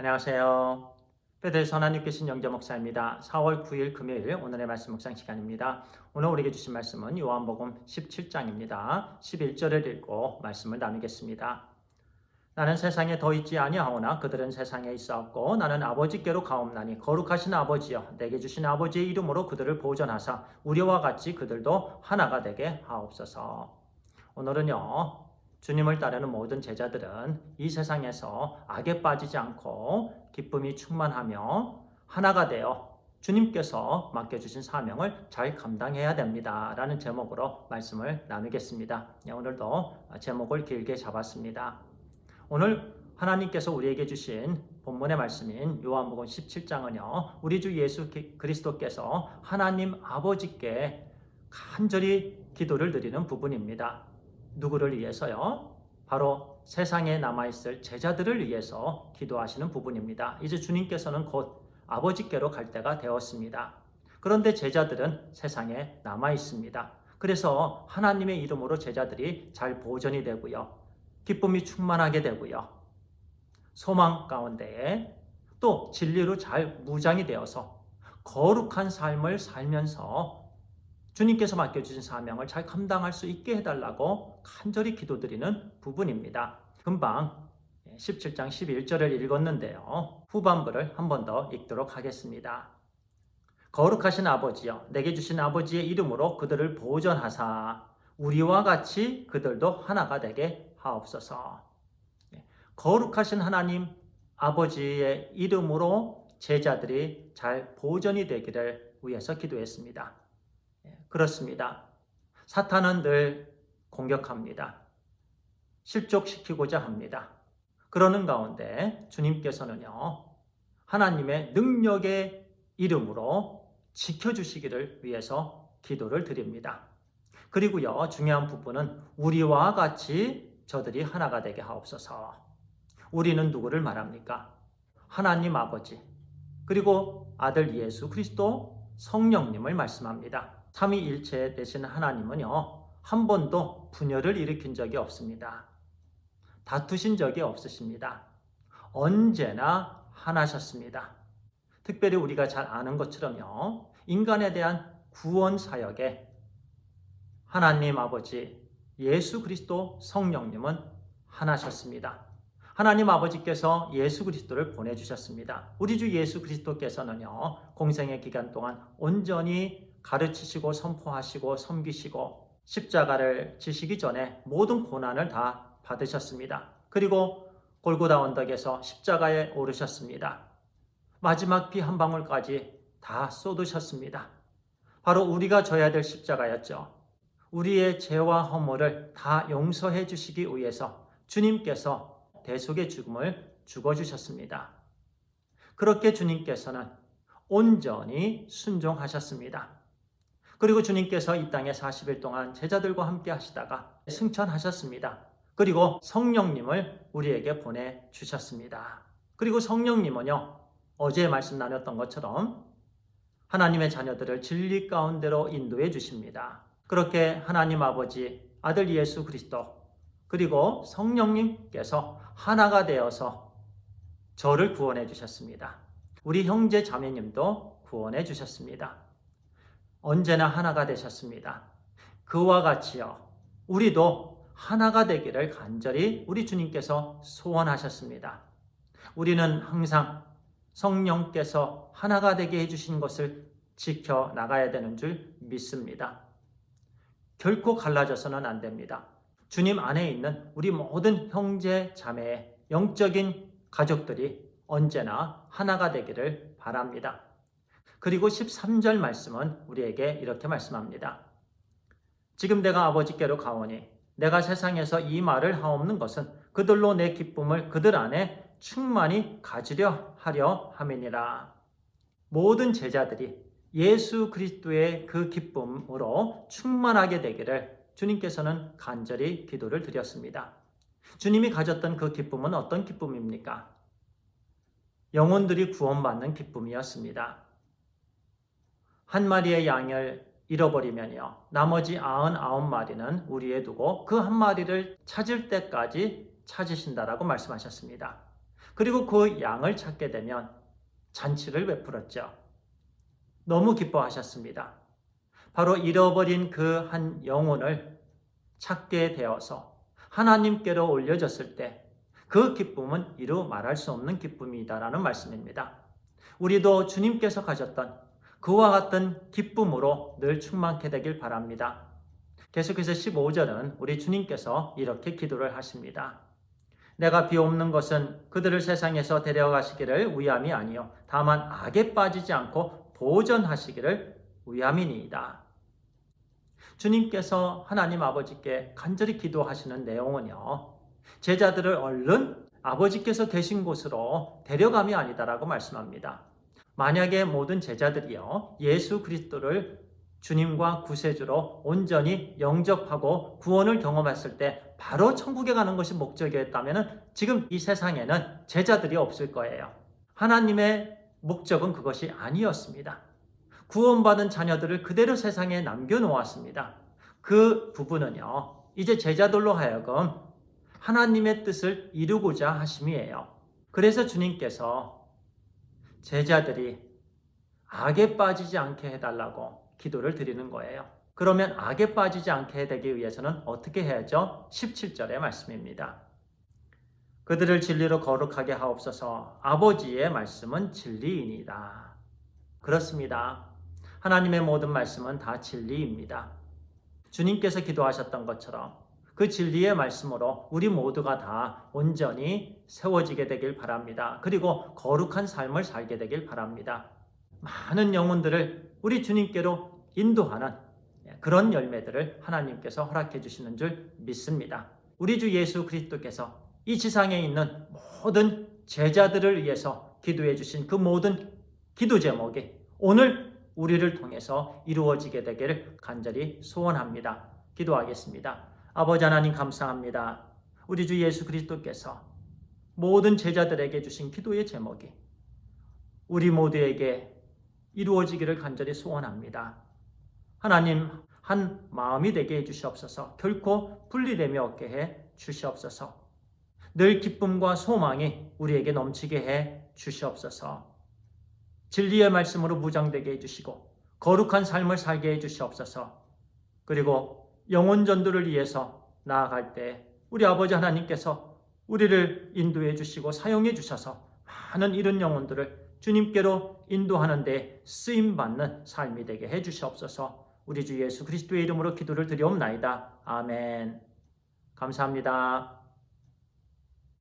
안녕하세요. 베델 하나님 계신 영재 목사입니다. 4월 9일 금요일 오늘의 말씀 묵상 시간입니다. 오늘 우리에게 주신 말씀은 요한복음 17장입니다. 11절을 읽고 말씀을 나누겠습니다. 나는 세상에 더 있지 아니하오나 그들은 세상에 있사옵고 나는 아버지께로 가옵나니 거룩하신 아버지여 내게 주신 아버지의 이름으로 그들을 보존하사 우리와 같이 그들도 하나가 되게 하옵소서. 오늘은요. 주님을 따르는 모든 제자들은 이 세상에서 악에 빠지지 않고 기쁨이 충만하며 하나가 되어 주님께서 맡겨주신 사명을 잘 감당해야 됩니다. 라는 제목으로 말씀을 나누겠습니다. 네, 오늘도 제목을 길게 잡았습니다. 오늘 하나님께서 우리에게 주신 본문의 말씀인 요한복음 17장은요. 우리 주 예수 그리스도께서 하나님 아버지께 간절히 기도를 드리는 부분입니다. 누구를 위해서요? 바로 세상에 남아있을 제자들을 위해서 기도하시는 부분입니다. 이제 주님께서는 곧 아버지께로 갈 때가 되었습니다. 그런데 제자들은 세상에 남아 있습니다. 그래서 하나님의 이름으로 제자들이 잘 보존이 되고요. 기쁨이 충만하게 되고요. 소망 가운데에 또 진리로 잘 무장이 되어서 거룩한 삶을 살면서 주님께서 맡겨주신 사명을 잘 감당할 수 있게 해달라고 간절히 기도드리는 부분입니다. 금방 17장 11절을 읽었는데요. 후반부를 한 번 더 읽도록 하겠습니다. 거룩하신 아버지여 내게 주신 아버지의 이름으로 그들을 보존하사 우리와 같이 그들도 하나가 되게 하옵소서. 예, 거룩하신 하나님 아버지의 이름으로 제자들이 잘 보존이 되기를 위해서 기도했습니다. 그렇습니다. 사탄은 늘 공격합니다. 실족시키고자 합니다. 그러는 가운데 주님께서는요, 하나님의 능력의 이름으로 지켜주시기를 위해서 기도를 드립니다. 그리고요, 중요한 부분은 우리와 같이 저들이 하나가 되게 하옵소서. 우리는 누구를 말합니까? 하나님 아버지, 그리고 아들 예수 그리스도 성령님을 말씀합니다. 삼위일체 되신 하나님은요, 한 번도 분열을 일으킨 적이 없습니다. 다투신 적이 없으십니다. 언제나 하나셨습니다. 특별히 우리가 잘 아는 것처럼요, 인간에 대한 구원 사역에 하나님 아버지, 예수 그리스도 성령님은 하나셨습니다. 하나님 아버지께서 예수 그리스도를 보내주셨습니다. 우리 주 예수 그리스도께서는요, 공생의 기간 동안 온전히 가르치시고 선포하시고 섬기시고 십자가를 지시기 전에 모든 고난을 다 받으셨습니다. 그리고 골고다 언덕에서 십자가에 오르셨습니다. 마지막 피한 방울까지 다 쏟으셨습니다. 바로 우리가 져야 될 십자가였죠. 우리의 죄와 허물을 다 용서해 주시기 위해서 주님께서 대속의 죽음을 죽어주셨습니다. 그렇게 주님께서는 온전히 순종하셨습니다. 그리고 주님께서 이 땅에 40일 동안 제자들과 함께 하시다가 승천하셨습니다. 그리고 성령님을 우리에게 보내주셨습니다. 그리고 성령님은요, 어제 말씀 나눴던 것처럼 하나님의 자녀들을 진리 가운데로 인도해 주십니다. 그렇게 하나님 아버지, 아들 예수 그리스도, 그리고 성령님께서 하나가 되어서 저를 구원해 주셨습니다. 우리 형제 자매님도 구원해 주셨습니다. 언제나 하나가 되셨습니다. 그와 같이요. 우리도 하나가 되기를 간절히 우리 주님께서 소원하셨습니다. 우리는 항상 성령께서 하나가 되게 해주신 것을 지켜 나가야 되는 줄 믿습니다. 결코 갈라져서는 안 됩니다. 주님 안에 있는 우리 모든 형제 자매의 영적인 가족들이 언제나 하나가 되기를 바랍니다. 그리고 13절 말씀은 우리에게 이렇게 말씀합니다. 지금 내가 아버지께로 가오니 내가 세상에서 이 말을 하옵는 것은 그들로 내 기쁨을 그들 안에 충만히 가지려 하려 함이니라. 모든 제자들이 예수 그리스도의 그 기쁨으로 충만하게 되기를 주님께서는 간절히 기도를 드렸습니다. 주님이 가졌던 그 기쁨은 어떤 기쁨입니까? 영혼들이 구원받는 기쁨이었습니다. 한 마리의 양을 잃어버리면요. 나머지 아흔아홉 마리는 우리에 두고 그 한 마리를 찾을 때까지 찾으신다라고 말씀하셨습니다. 그리고 그 양을 찾게 되면 잔치를 베풀었죠. 너무 기뻐하셨습니다. 바로 잃어버린 그 한 영혼을 찾게 되어서 하나님께로 올려졌을 때 그 기쁨은 이루 말할 수 없는 기쁨이다라는 말씀입니다. 우리도 주님께서 가졌던 그와 같은 기쁨으로 늘 충만케 되길 바랍니다. 계속해서 15절은 우리 주님께서 이렇게 기도를 하십니다. 내가 비옵는 것은 그들을 세상에서 데려가시기를 위함이 아니요 다만 악에 빠지지 않고 보전하시기를 위함이니이다. 주님께서 하나님 아버지께 간절히 기도하시는 내용은요. 제자들을 얼른 아버지께서 계신 곳으로 데려감이 아니다라고 말씀합니다. 만약에 모든 제자들이요. 예수 그리스도를 주님과 구세주로 온전히 영접하고 구원을 경험했을 때 바로 천국에 가는 것이 목적이었다면 지금 이 세상에는 제자들이 없을 거예요. 하나님의 목적은 그것이 아니었습니다. 구원받은 자녀들을 그대로 세상에 남겨놓았습니다. 그 부분은요, 이제 제자들로 하여금 하나님의 뜻을 이루고자 하심이에요. 그래서 주님께서 제자들이 악에 빠지지 않게 해달라고 기도를 드리는 거예요. 그러면 악에 빠지지 않게 되기 위해서는 어떻게 해야죠? 17절의 말씀입니다. 그들을 진리로 거룩하게 하옵소서 아버지의 말씀은 진리이니다. 그렇습니다. 하나님의 모든 말씀은 다 진리입니다. 주님께서 기도하셨던 것처럼 그 진리의 말씀으로 우리 모두가 다 온전히 세워지게 되길 바랍니다. 그리고 거룩한 삶을 살게 되길 바랍니다. 많은 영혼들을 우리 주님께로 인도하는 그런 열매들을 하나님께서 허락해 주시는 줄 믿습니다. 우리 주 예수 그리스도께서 이 지상에 있는 모든 제자들을 위해서 기도해 주신 그 모든 기도 제목이 오늘 우리를 통해서 이루어지게 되기를 간절히 소원합니다. 기도하겠습니다. 아버지 하나님 감사합니다. 우리 주 예수 그리스도께서 모든 제자들에게 주신 기도의 제목이 우리 모두에게 이루어지기를 간절히 소원합니다. 하나님 한 마음이 되게 해 주시옵소서. 결코 분리되며 없게 해 주시옵소서. 늘 기쁨과 소망이 우리에게 넘치게 해 주시옵소서. 진리의 말씀으로 무장되게 해 주시고 거룩한 삶을 살게 해 주시옵소서. 그리고 영혼 전도를 위해서 나아갈 때 우리 아버지 하나님께서 우리를 인도해 주시고 사용해 주셔서 많은 이런 영혼들을 주님께로 인도하는 데 쓰임 받는 삶이 되게 해 주시옵소서. 우리 주 예수 그리스도의 이름으로 기도를 드리옵나이다. 아멘. 감사합니다.